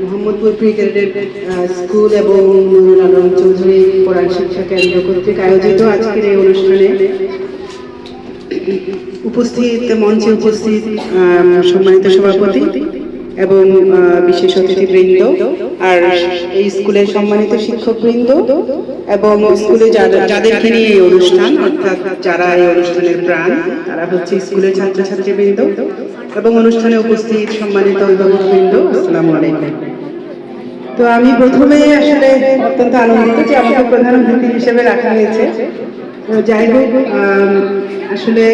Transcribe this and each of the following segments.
Mohammadpur pre school এবং আলম চৌধুরী কোরআন শিক্ষা কেন্দ্র কর্তৃক আয়োজিত আজকের এই অনুষ্ঠানে উপস্থিত মঞ্চে উপস্থিত সম্মানিত সভাপতি এবং বিশেষ অতিথিবৃন্দ আর এই স্কুলের সম্মানিত শিক্ষকবৃন্দ এবং স্কুলে যাদেরকে নিয়ে এই অনুষ্ঠান, অর্থাৎ যারা এই অনুষ্ঠানের প্রাণ, তারা হচ্ছে স্কুলের ছাত্রছাত্রীবৃন্দ। এবং অনুষ্ঠানে উপস্থিত সম্মানিত অভিভাবকবৃন্দ, আসসালামু আলাইকুম। তো আমি প্রথমে আসলে অত্যন্ত আনন্দিত যে আমাকে প্রধান অতিথি হিসেবে রাখা হয়েছে। তো যাই হোক আসলে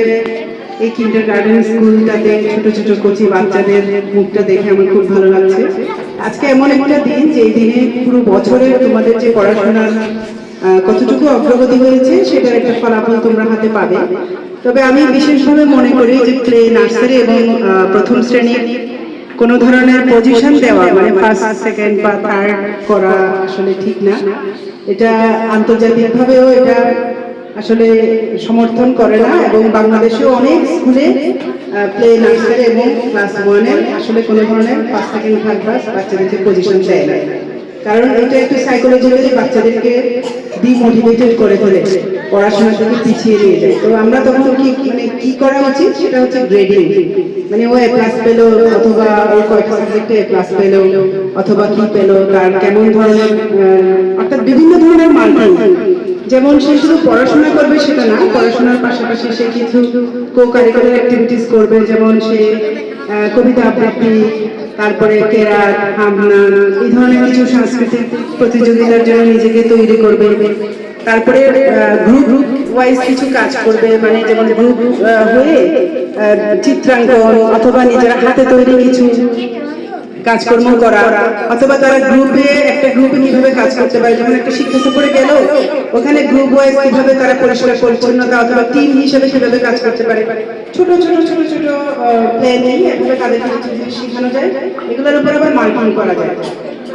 এই কিন্ডার গার্ডেন স্কুলটাতে ছোট ছোট কচি বাচ্চাদের মুখটা দেখে আমার খুব ভালো লাগছে। আজকে এমন একটা দিন যে দিনে পুরো বছরের তোমাদের যে পড়াশোনার কতটুকু অগ্রগতি হয়েছে, সেটার একটা ফলাফল তোমরা হাতে পাবে। তবে আমি বিশেষভাবে মনে করি যে প্লে নার্সারি এবং প্রথম শ্রেণির কোনো ধরনের পজিশন দেওয়া মানে ফার্স্ট সেকেন্ড বা থার্ড করা আসলে ঠিক না। এটা আন্তর্জাতিকভাবেও এটা আসলে সমর্থন করে না এবং বাংলাদেশেও অনেক স্কুলে প্লে নার্সারি এবং ক্লাস ওয়ানের আসলে কোনো ধরনের ফার্স্ট সেকেন্ড থার্ড ক্লাস বাচ্চাদেরকে পজিশন দেয় না। কারণ এটা একটু সাইকোলজিক্যালি বাচ্চাদেরকে ডিমোটিভেটেড করে তোলে পড়াশোনা থেকে পিছিয়ে নিয়ে যায়। তো আমরা তখন কি মানে কি করা উচিত? সেটা হচ্ছে গ্রেডিং মানে ও এ প্লাস পেল অথবা ও কয়েকটা সাবজেক্টে এ প্লাস পেল অথবা কি পেল, তার কেমন ধরনের অর্থাৎ বিভিন্ন ধরনের মান যেমন সে শুধু পড়াশোনা করবে সেটা না, পড়াশোনার পাশাপাশি সে কিছু কো কারিকুলার অ্যাক্টিভিটিস করবে। যেমন সে কবিতা আবৃত্তি তারপরে কেরাত হামনা, এই ধরনের কিছু সাংস্কৃতিক প্রতিযোগিতার জন্য নিজেকে তৈরি করবে। তারপরে গ্রুপ ওয়াইজ কিছু কাজ করবে মানে যেমন গ্রুপ হয়ে চিত্রাঙ্কন অথবা নিজের হাতে তৈরি কিছু কাজকর্ম করা, অথবা তারা গ্রুপে একটা গ্রুপে কীভাবে কাজ করতে পারে যেমন একটা শিক্ষা সফরে গেল, ওখানে গ্রুপ ওয়াইজ কীভাবে তারা পরিষ্কার পরিচ্ছন্নতা অথবা টিম হিসেবে কীভাবে কাজ করতে পারে। ছোট ছোট ছোট ছোট প্ল্যান এভাবে তাদেরকে কিছু জিনিস শেখানো যায়, এগুলোর উপর আবার মার্কিং করা যায়।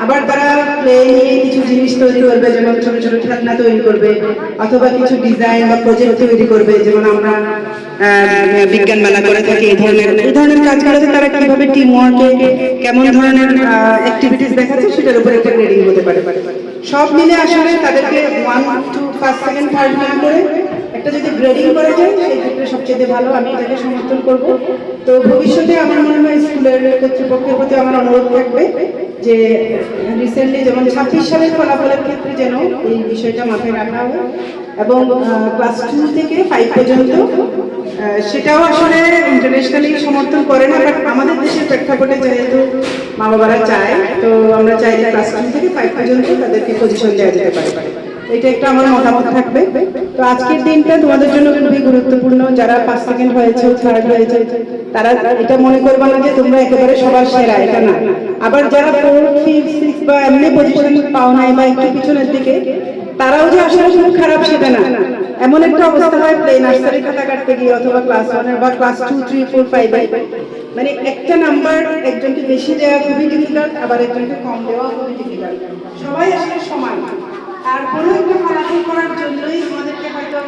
আবার তারা প্লে কিছু জিনিস তৈরি করবে, যেমন ছোট ছোট খেলনা তৈরি করবে, অথবা কিছু ডিজাইন বা প্রজেক্ট তৈরি করবে, যেমন আমরা বিজ্ঞান মেলা করে থাকি, এই ধরনের এই ধরনের কাজ করাতে তারা কীভাবে টিম ওয়ার্কে কেমন ধরনের অ্যাক্টিভিটিস দেখাচ্ছে সেটার উপর একটা গ্রেডিং হতে পারে। সব মিলে আসলে তাদেরকে one two first second third না করে একটা যদি গ্রেডিং করা যায়, সেই ক্ষেত্রে সবচেয়ে ভালো আমি এটাকে সমর্থন করব। তো ভবিষ্যতে আমার মনে হয় স্কুলের কর্তৃপক্ষের প্রতি আমার অনুরোধ থাকবে যে রিসেন্টলি যেমন ছাব্বিশ সালের ফলাফলের ক্ষেত্রে যেন এই বিষয়টা মাথায় রাখা হয়। এবং ক্লাস টু থেকে ফাইভ পর্যন্ত। সেটাও আসলে ইন্টারন্যাশনালি সমর্থন করে না বাট আমাদের দেশের প্রেক্ষাপটে যেহেতু মা বাবারা চায়, তো আমরা চাই যে ক্লাস টু থেকে ফাইভ পর্যন্ত তাদেরকে পজিশন দেওয়া যেতে পারে। এটা একটা আমার মতামত থাকবে। তো আজকের দিনটা তোমাদের জন্য খুবই গুরুত্বপূর্ণ। যারা পাঁচ সেকেন্ড হয়েছে থার্ড হয়েছে, তারা এটা মনে করবে না যে তোমরা একেবারে সবার সেরা, এটা না। আবার যারা ফোর ফিফথ সিক্স বা এমনি পজিশন পাও নাই বা একটু পিছনের দিকে তারাও যে আসলে খুব খারাপ সেটা না। এমন একটা অবস্থা হয় প্লে নার্সারি খাতা কাটতে গিয়ে অথবা ক্লাস ওয়ানে বা ক্লাস টু থ্রি ফোর ফাইভে মানে একটা নাম্বার একজনকে বেশি দেওয়া খুবই ডিফিকাল্ট আবার একজনকে কম দেওয়া খুবই ডিফিকাল্ট সবাই আসলে সমান। তারপরেও একটা ফলাফল করার জন্যই তোমাদেরকে হয়তো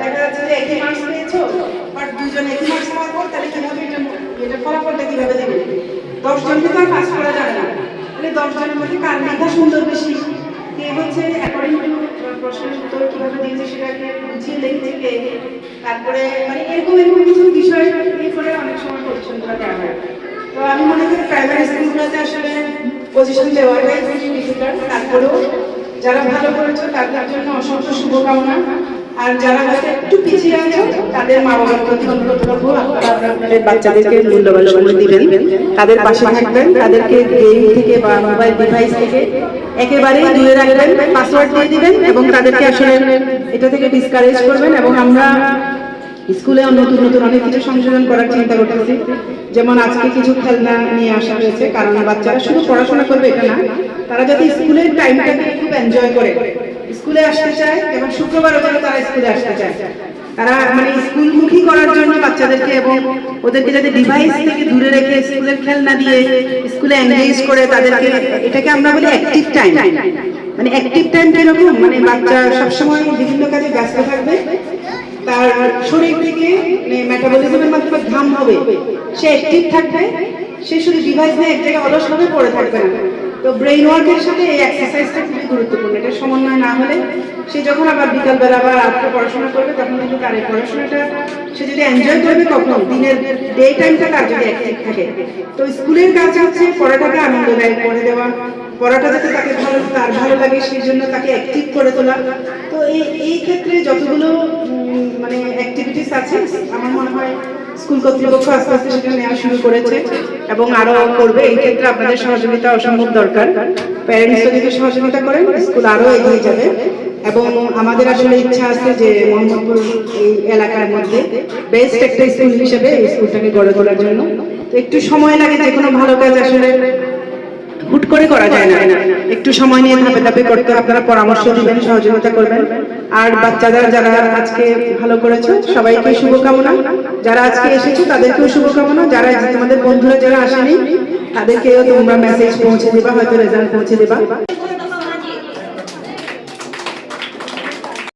দেখা যাচ্ছে যে একই মার্কস পেয়েছ বাট দুজন একই মার্কস পাওয়ার পর তাহলে কীভাবে এটা ফলাফলটা কীভাবে দেবে? দশ জনকে তো আর পাস করা যাবে না। তাহলে দশজনের মধ্যে কার মেধা সুন্দর বেশি কে হচ্ছে অ্যাকর্ডিং টু প্রশ্নের উত্তর কীভাবে দিয়েছে সেটাকে বুঝিয়ে দেখছি তারপরে মানে এরকম এরকম কিছু বিষয় নিয়ে করে অনেক সময় পরিচ্ছন্নতা করা হয়। তো আমি মনে করি প্রাইমারি স্কুলগুলোতে আসলে পজিশন দেওয়াটাই খুবই ডিফিকাল্ট তারপরেও যারা ভালো করেছে, তাদের জন্য অসংখ্য শুভকামনা। আর যারা একটু পিছিয়ে আছো, তাদের মা বাবার প্রতি অনুরোধ করব আপনাদের বাচ্চাদেরকে মূল্যবান সময় দিবেন, তাদের পাশে থাকবেন, তাদেরকে গেম থেকে বা মোবাইল ডিভাইস থেকে একেবারেই দূরে রাখবেন পাসওয়ার্ড দিয়ে দিবেন এবং তাদেরকে আসলে এটা থেকে ডিসকারেজ করবেন এবং আমরা স্কুলে নতুন নতুন অনেক কিছু সংশোধন করার চিন্তা করতেছি। যেমন আজকে কিছু খেলনা নিয়ে আসা হয়েছে, কারণ বাচ্চারা শুধু পড়াশোনা করবে এটা না, তারা যাতে স্কুলের টাইমটাকে খুব এনজয় করে। স্কুলে আসতে চায় এবং শুক্রবারও যেন তারা স্কুলে আসতে চায়। তারা মানে স্কুলমুখী করার জন্য বাচ্চাদেরকে এবং ওদেরকে যাতে ডিভাইস থেকে দূরে রেখে স্কুলের খেলনা দিয়ে স্কুলে এনগেজ করে তাদেরকে, এটাকে আমরা বলি অ্যাক্টিভ টাইম মানে অ্যাক্টিভ টাইম কীরকম? মানে বাচ্চা সবসময় বিভিন্ন কাজে ব্যস্ত থাকবে, তার শরীর থেকে মেটাবলিজমের মাধ্যমে ঘাম হবে। সে অ্যাক্টিভ থাকবে, সে শুধু ডিভাইস নিয়ে এক জায়গায় অলসভাবে পড়ে থাকবে না। তো ব্রেইন ওয়ার্কের সাথে এই এক্সারসাইজটা খুবই গুরুত্বপূর্ণ। এটা সমন্বয় না হলে সে যখন আবার বিকালবেলা আবার রাত্রে পড়াশোনা করবে, তখন কিন্তু তার এই পড়াশোনাটা সে যদি এনজয় করবে কখন, দিনের ডে টাইমটা তার যদি অ্যাক্টিভ থাকে। তো স্কুলের কাজ হচ্ছে পড়াটাকে আনন্দদায়ক করে দেওয়া। পড়াটা যাতে তাকে ভালো, তার ভালো লাগে, সেই জন্য তাকে অ্যাক্টিভ করে তোলা। তো এই এই ক্ষেত্রে যতগুলো মানে অ্যাক্টিভিটিস আছে, আমার মনে হয় স্কুল কর্তৃপক্ষ আস্তে আস্তে সেটা নেওয়া শুরু করেছে এবং আরও করবে। এই ক্ষেত্রে আপনাদের সহযোগিতা অসম্ভব দরকার। প্যারেন্টসরা যদি সহযোগিতা করেন, স্কুল আরও এগিয়ে যাবে। এবং আমাদের আসলে ইচ্ছা আছে যে মোহাম্মদপুর এই এলাকার মধ্যে বেস্ট একটা স্কুল হিসেবে এই স্কুলটাকে গড়ে তোলার জন্য। একটু সময় লাগে, যে কোনো ভালো কাজ আসলে হুট করে করা যায় না। একটু সময় নিয়ে ধাপে ধাপে করতে আপনারা পরামর্শ দিবেন, সহযোগিতা করবেন। আর বাচ্চারা যারা আজকে ভালো করেছ, সবাইকে শুভকামনা। যারা আজকে এসেছ, তাদেরকেও শুভকামনা। যারা তোমাদের বন্ধুরা যারা আসেনি, তাদেরকেও তোমরা মেসেজ পৌঁছে দেবা, হয়তো রেজাল্ট পৌঁছে দিবা।